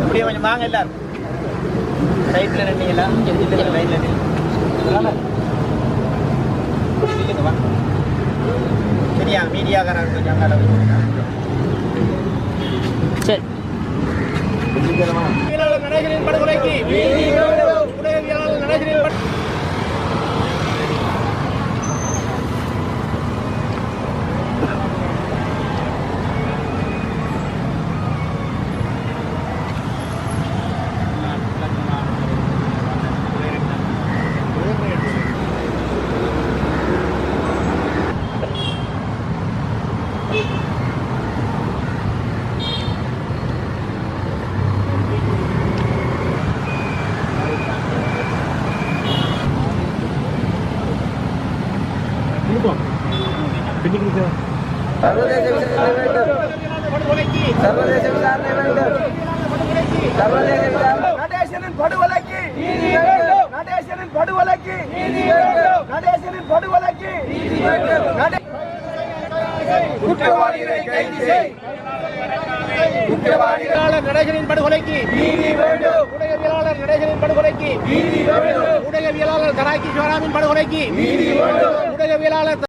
இப்படியே கொஞ்சம் வாங்க எல்லாரும். சைட்டில் நின்றீங்களா வாங்க சரியா? மீடியாக்காரர் கொஞ்சம். சரி. படுகொலைக்கு. சர்வதேச விசாரணை வேண்டும் படுகொலைக்கு சர்வதேச விசாரணை வேண்டும் படுகொலைக்கு சர்வதேச விசாரணை நடேசனின் படுகொலைக்கு நீதி வேண்டும் நடேசனின் படுகொலைக்கு நீதி வேண்டும் நடேசனின் படுகொலைக்கு நீதி வேண்டும் நடே- குற்றவாளிகளை கைது செய். குற்றவாளிகள் உடகவியலாளர் நடேசனின் படுகொலைக்கு. நீதி வேண்டும். ஊடகவியலாளர் நடேசனின் படுகொலைக்கு. நீதி வேண்டும். ஊடகவியலாளர் தராக்கி சிவராமின் படுகொலைக்கு. நீதி வேண்டும். ஊடகவியலாளர்